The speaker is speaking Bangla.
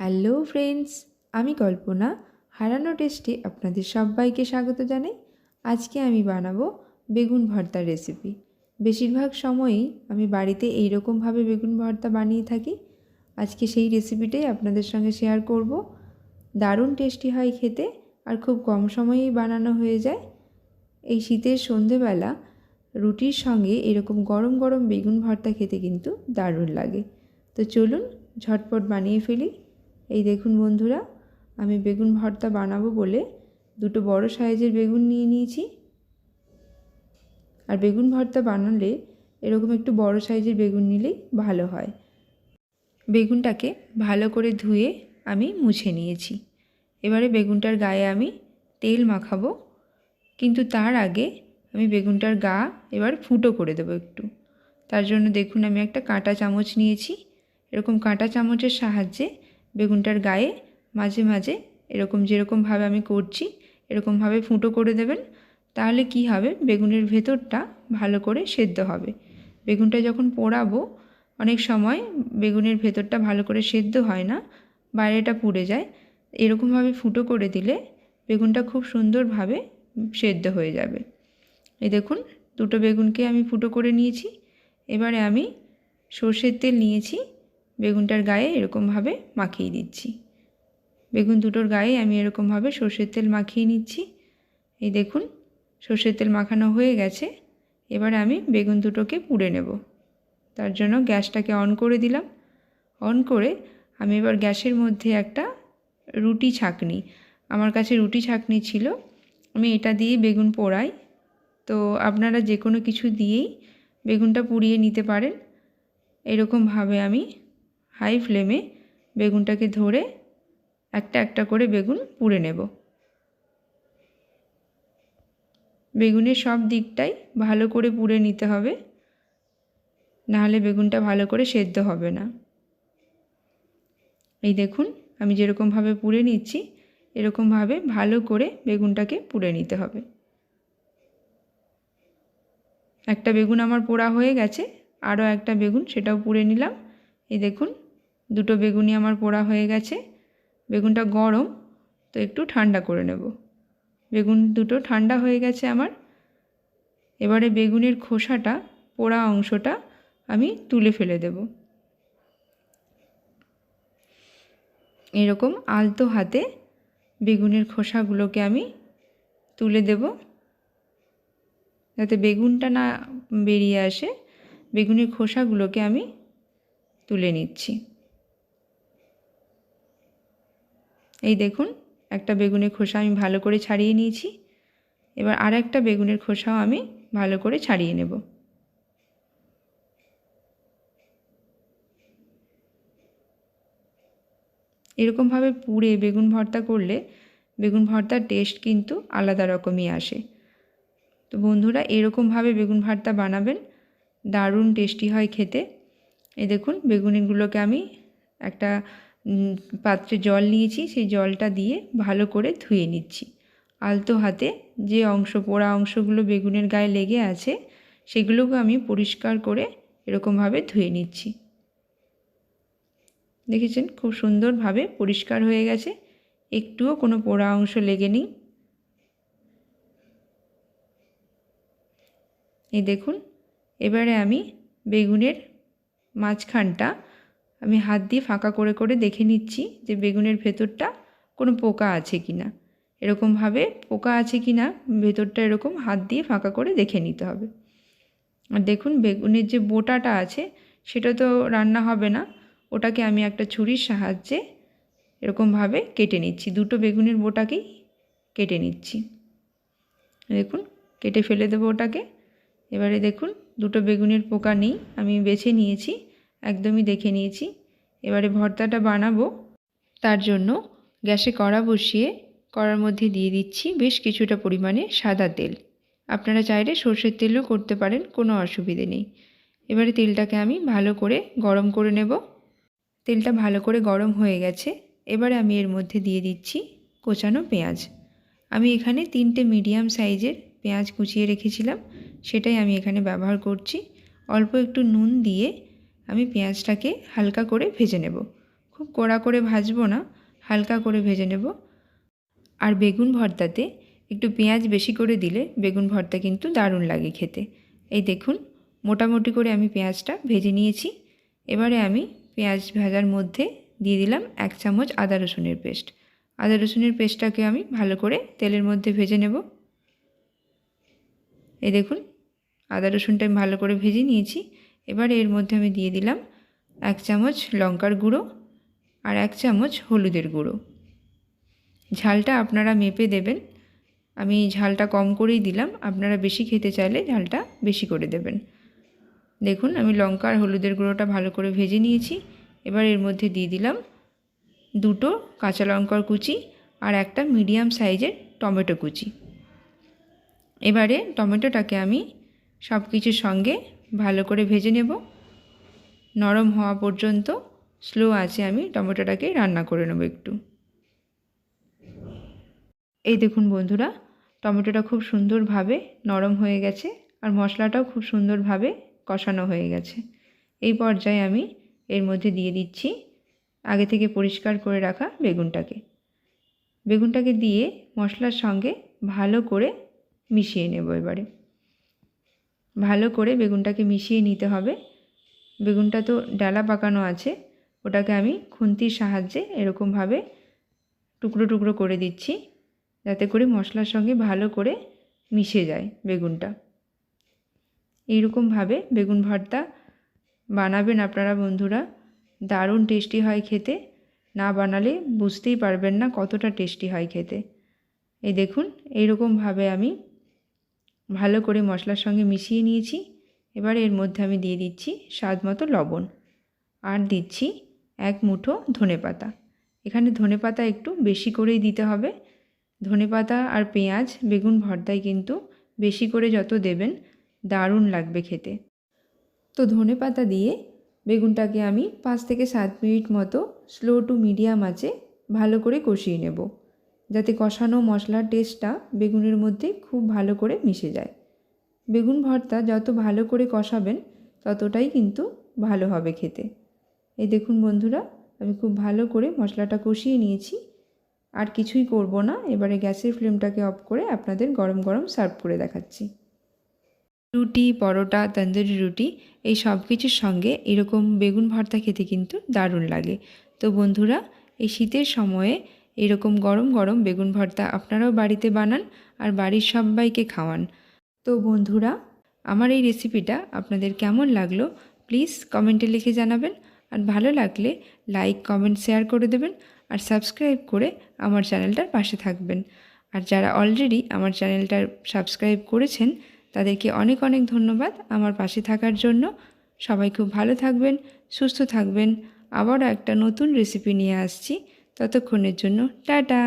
হ্যালো ফ্রেন্ডস, আমি কল্পনা। হারানো টেস্টে আপনাদের সবাইকে স্বাগত জানাই। আজকে আমি বানাবো বেগুন ভর্তার রেসিপি বেশিরভাগ সময়ই আমি বাড়িতে এই রকমভাবে বেগুন ভর্তা বানিয়ে থাকি। আজকে সেই রেসিপিটাই আপনাদের সঙ্গে শেয়ার করব। দারুণ টেস্টি হয় খেতে আর খুব কম সময়েই বানানো হয়ে যায়। এই শীতের সন্ধেবেলা রুটির সঙ্গে এরকম গরম গরম বেগুন ভর্তা খেতে কিন্তু দারুণ লাগে। তো চলুন ঝটপট বানিয়ে ফেলি। এই দেখুন বন্ধুরা, আমি বেগুন ভর্তা বানাবো বলে দুটো বড় সাইজের বেগুন নিয়ে নিয়েছি। আর বেগুন ভর্তা বানালে এরকম একটু বড় সাইজের বেগুন নিলেই ভালো হয়। বেগুনটাকে ভালো করে ধুয়ে আমি মুছে নিয়েছি। এবারে বেগুনটার গায়ে আমি তেল মাখাবো, কিন্তু তার আগে আমি বেগুনটার গা এবার ফুটো করে দেবো একটু। তার জন্য দেখুন আমি একটা কাঁটা চামচ নিয়েছি। এরকম কাঁটা চামচের সাহায্যে বেগুনটার গায়ে মাঝে মাঝে এরকম যেরকমভাবে আমি করছি এরকমভাবে ফুটো করে দেবেন, তাহলে কি হবে? বেগুনের ভেতরটা ভালো করে সেদ্ধ হবে। বেগুনটা যখন পোড়াবো, অনেক সময় বেগুনের ভেতরটা ভালো করে সেদ্ধ হয় না, বাইরেটা পুড়ে যায়। এরকমভাবে ফুটো করে দিলে বেগুনটা খুব সুন্দরভাবে সেদ্ধ হয়ে যাবে। এই দেখুন, দুটো বেগুনকে আমি ফুটো করে নিয়েছি। এবারে আমি সর্ষের তেল নিয়েছি। বেগুনটার গায়ে এরকমভাবে মাখিয়ে দিচ্ছি। বেগুন দুটোর গায়ে আমি এরকমভাবে সর্ষের তেল মাখিয়ে নিচ্ছি। এই দেখুন, সর্ষের তেল মাখানো হয়ে গেছে। এবারে আমি বেগুন দুটোকে পুড়ে নেব। তার জন্য গ্যাসটাকে অন করে দিলাম। অন করে আমি এবার গ্যাসের মধ্যে একটা রুটি ছাঁকনি। আমার কাছে রুটি ছাঁকনি ছিল। আমি এটা দিয়ে বেগুন পোড়াই। তো আপনারা যে কোনো কিছু দিয়েই বেগুনটা পুড়িয়ে নিতে পারেন। এরকমভাবে আমি হাই ফ্লেমে বেগুনটাকে ধরে একটা একটা করে বেগুন পুড়ে নেব। বেগুনের সব দিকটাই ভালো করে পুড়ে নিতে হবে, নাহলে বেগুনটা ভালো করে সেদ্ধ হবে না। এই দেখুন, আমি যেরকমভাবে পুড়ে নিচ্ছি, এরকমভাবে ভালো করে বেগুনটাকে পুড়ে নিতে হবে। একটা বেগুন আমার পোড়া হয়ে গেছে, আরও একটা বেগুন সেটাও পুড়ে নিলাম। এই দেখুন দুটো বেগুনি আমার পোড়া হয়ে গেছে। বেগুনটা গরম, তো একটু ঠান্ডা করে নেব। বেগুন দুটো ঠান্ডা হয়ে গেছে আমার। এবারে বেগুনের খোসাটা, পোড়া অংশটা আমি তুলে ফেলে দেব। এরকম আলতো হাতে বেগুনের খোসাগুলোকে আমি তুলে দেব। যাতে বেগুনটা না বেরিয়ে আসে, বেগুনের খোসাগুলোকে আমি তুলে নিচ্ছি। এই দেখুন, একটা বেগুনের খোসা আমি ভালো করে ছাড়িয়ে নিয়েছি। এবার আর একটা বেগুনের খোসাও আমি ভালো করে ছাড়িয়ে নেব। এরকমভাবে পুড়ে বেগুন ভর্তা করলে বেগুন ভর্তার টেস্ট কিন্তু আলাদা রকমই আসে। তো বন্ধুরা, এরকমভাবে বেগুন ভর্তা বানাবেন, দারুণ টেস্টি হয় খেতে। এই দেখুন, বেগুনিগুলোকে আমি একটা পাত্রে জল নিয়েছি, সেই জলটা দিয়ে ভালো করে ধুয়ে নিচ্ছি। আলতো হাতে যে অংশ, পোড়া অংশগুলো বেগুনের গায়ে লেগে আছে, সেগুলোকে আমি পরিষ্কার করে এরকমভাবে ধুয়ে নিচ্ছি। দেখেছেন? খুব সুন্দরভাবে পরিষ্কার হয়ে গেছে। একটুও কোনো পোড়া অংশ লেগে নেই। এই দেখুন, এবারে আমি বেগুনের মাঝখানটা আমি হাত দিয়ে ফাঁকা করে করে দেখে নিচ্ছি যে বেগুনের ভেতরটা কোনো পোকা আছে কি না। এরকমভাবে পোকা আছে কি না, ভেতরটা এরকম হাত দিয়ে ফাঁকা করে দেখে নিতে হবে। আর দেখুন, বেগুনের যে বোটাটা আছে, সেটা তো রান্না হবে না। ওটাকে আমি একটা ছুরির সাহায্যে এরকমভাবে কেটে নিচ্ছি। দুটো বেগুনের বোটাকেই কেটে নিচ্ছি। দেখুন, কেটে ফেলে দেবো ওটাকে। এবারে দেখুন, দুটো বেগুনের পোকা নেই, আমি বেছে নিয়েছি। একদমই দেখে নিয়েছি। এবারে ভর্তাটা বানাবো। তার জন্য গ্যাসে কড়া বসিয়ে কড়ার মধ্যে দিয়ে দিচ্ছি বেশ কিছুটা পরিমাণে সাদা তেল। আপনারা চাইলে সর্ষের তেলও করতে পারেন, কোনো অসুবিধে নেই। এবারে তেলটাকে আমি ভালো করে গরম করে নেব। তেলটা ভালো করে গরম হয়ে গেছে। এবারে আমি এর মধ্যে দিয়ে দিচ্ছি কোচানো পেঁয়াজ। আমি এখানে তিনটে মিডিয়াম সাইজের পেঁয়াজ কুচিয়ে রেখেছিলাম, সেটাই আমি এখানে ব্যবহার করছি। অল্প একটু নুন দিয়ে আমি পেঁয়াজটাকে হালকা করে ভেজে নেব। খুব কড়া করে ভাজবো না, হালকা করে ভেজে নেব। আর বেগুন ভর্তাতে একটু পেঁয়াজ বেশি করে দিলে বেগুন ভর্তা কিন্তু দারুণ লাগে খেতে। এই দেখুন, মোটামুটি করে আমি পেঁয়াজটা ভেজে নিয়েছি। এবারে আমি পেঁয়াজ ভাজার মধ্যে দিয়ে দিলাম এক চামচ আদা রসুনের পেস্ট। আদা রসুনের পেস্টটাকে আমি ভালো করে তেলের মধ্যে ভেজে নেব। এই দেখুন, আদা রসুনটা আমি ভালো করে ভেজে নিয়েছি। এবারে এর মধ্যে আমি দিয়ে দিলাম এক চামচ লঙ্কার গুঁড়ো আর এক চামচ হলুদের গুঁড়ো। ঝালটা আপনারা মেপে দেবেন। আমি ঝালটা কম করেই দিলাম। আপনারা বেশি খেতে চাইলে ঝালটা বেশি করে দেবেন। দেখুন, আমি লঙ্কা আর হলুদের গুঁড়োটা ভালো করে ভেজে নিয়েছি। এবার এর মধ্যে দিয়ে দিলাম দুটো কাঁচা লঙ্কার কুচি আর একটা মিডিয়াম সাইজের টমেটো কুচি। এবারে টমেটোটাকে আমি সব কিছুর সঙ্গে ভালো করে ভেজে নেব। নরম হওয়া পর্যন্ত স্লো আছে আমি টমেটোটাকে রান্না করে নেব একটু। এই দেখুন বন্ধুরা, টমেটোটা খুব সুন্দরভাবে নরম হয়ে গেছে আর মশলাটাও খুব সুন্দরভাবে কষানো হয়ে গেছে। এই পর্যায়ে আমি এর মধ্যে দিয়ে দিচ্ছি আগে থেকে পরিষ্কার করে রাখা বেগুনটাকে। বেগুনটাকে দিয়ে মশলার সঙ্গে ভালো করে মিশিয়ে নেব এবারে। ভালো করে বেগুনটাকে মিশিয়ে নিতে হবে। বেগুনটা তো ডালা পাকানো আছে, ওটাকে আমি খুন্তির সাহায্যে এরকমভাবে টুকরো টুকরো করে দিচ্ছি, যাতে করে মশলার সঙ্গে ভালো করে মিশে যায় বেগুনটা। এইরকমভাবে বেগুন ভর্তা বানাবেন আপনারা বন্ধুরা। দারুণ টেস্টি হয় খেতে, না বানালে বুঝতেই পারবেন না কতটা টেস্টি হয় খেতে। এই দেখুন, এইরকমভাবে আমি ভালো করে মশলার সঙ্গে মিশিয়ে নিয়েছি। এবার এর মধ্যে আমি দিয়ে দিচ্ছি স্বাদ মতো লবণ। আর দিচ্ছি এক মুঠো ধনে পাতা। এখানে ধনে পাতা একটু বেশি করেই দিতে হবে। ধনে পাতা আর পেঁয়াজ, বেগুন ভর্তায় কিন্তু বেশি করে যত দেবেন, দারুণ লাগবে খেতে। তো ধনে পাতা দিয়ে বেগুনটাকে আমি পাঁচ থেকে সাত মিনিট মতো স্লো টু মিডিয়াম আছে ভালো করে কষিয়ে নেব। যাতে কষানো মশলার টেস্টটা বেগুনের মধ্যে খুব ভালো করে মিশে যায়। বেগুন ভর্তা যত ভালো করে কষাবেন, ততটাই কিন্তু ভালো হবে খেতে। এই দেখুন বন্ধুরা, আমি খুব ভালো করে মশলাটা কষিয়ে নিয়েছি। আর কিছুই করব না, এবারে গ্যাসের ফ্লেমটাকে অফ করে আপনাদের গরম গরম সার্ভ করে দেখাচ্ছি। রুটি, পরোটা, তন্দুরি রুটি, এই সব কিছুর সঙ্গে এরকম বেগুন ভর্তা খেতে কিন্তু দারুণ লাগে। তো বন্ধুরা, এই শীতের সময়ে এরকম গরম গরম বেগুন ভর্তা আপনারাও বাড়িতে বানান আর বাড়ির সবাইকে খাওয়ান। তো বন্ধুরা, আমার এই রেসিপিটা আপনাদের কেমন লাগল প্লিজ কমেন্টে লিখে জানাবেন আর ভালো লাগলে লাইক কমেন্ট শেয়ার করে দেবেন আর সাবস্ক্রাইব করে আমার চ্যানেলটার পাশে থাকবেন। আর যারা অলরেডি আমার চ্যানেলটার সাবস্ক্রাইব করেছেন, তাদেরকে অনেক অনেক ধন্যবাদ আমার পাশে থাকার জন্য। সবাই খুব ভালো থাকবেন, সুস্থ থাকবেন। আবারও একটা নতুন রেসিপি নিয়ে আসছি। ততক্ষণের জন্য টাটা।